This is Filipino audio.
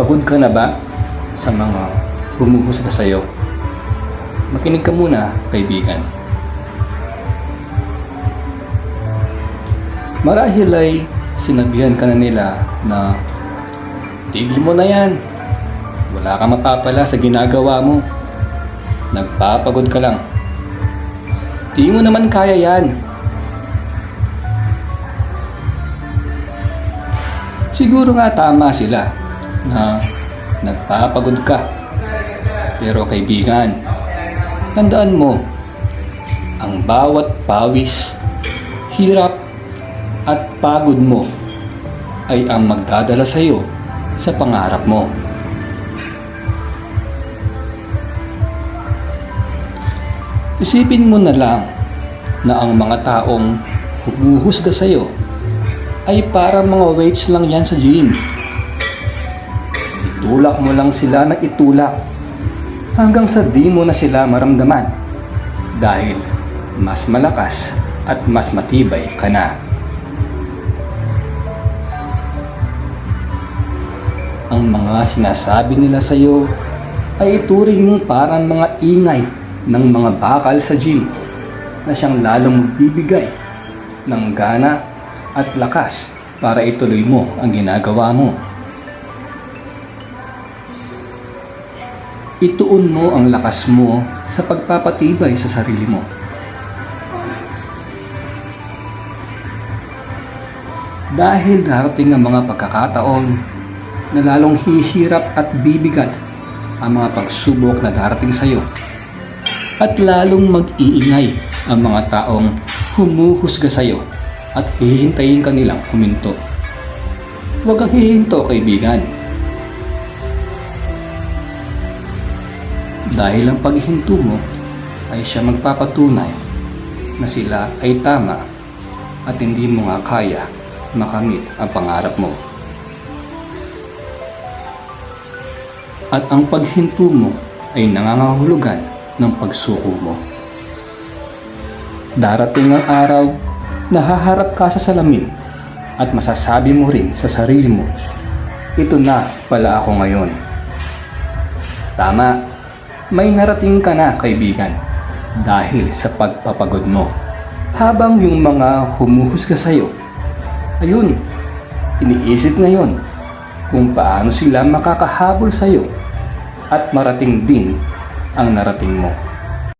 Pagod ka na ba sa mga humuhusga sa'yo? Makinig ka muna, kaibigan. Marahil ay sinabihan ka na nila na tigil mo na yan. Wala kang mapapala sa ginagawa mo. Nagpapagod ka lang. Di mo naman kaya yan. Siguro nga tama sila na nagpapagod ka. Pero kaibigan, tandaan mo, ang bawat pawis, hirap at pagod mo ay ang magdadala sa iyo sa pangarap mo. Isipin mo na lang na ang mga taong humuhusga sa iyo ay para mga weights lang yan sa gym. Itulak mo lang sila ng itulak hanggang sa di mo na sila maramdaman dahil mas malakas at mas matibay ka na. Ang mga sinasabi nila sa iyo ay ituring mong parang mga ingay ng mga bakal sa gym na siyang lalong magbibigay ng gana at lakas para ituloy mo ang ginagawa mo. Ituon mo ang lakas mo sa pagpapatibay sa sarili mo. Dahil darating ang mga pagkakataon na lalong hihirap at bibigat ang mga pagsubok na darating sa iyo at lalong mag-iingay ang mga taong humuhusga sa iyo at hihintayin ka nilang huminto. Huwag kang hihinto, kaibigan. Dahil ang paghinto mo ay siya magpapatunay na sila ay tama at hindi mo nga kaya makamit ang pangarap mo. At ang paghinto mo ay nangangahulugan ng pagsuko mo. Darating ang araw na haharap ka sa salamin at masasabi mo rin sa sarili mo, ito na pala ako ngayon. Tama, may narating ka na kaibigan dahil sa pagpapagod mo. Habang yung mga humuhusga sa'yo, ayun, iniisip ngayon kung paano sila makakahabol sa'yo at marating din ang narating mo.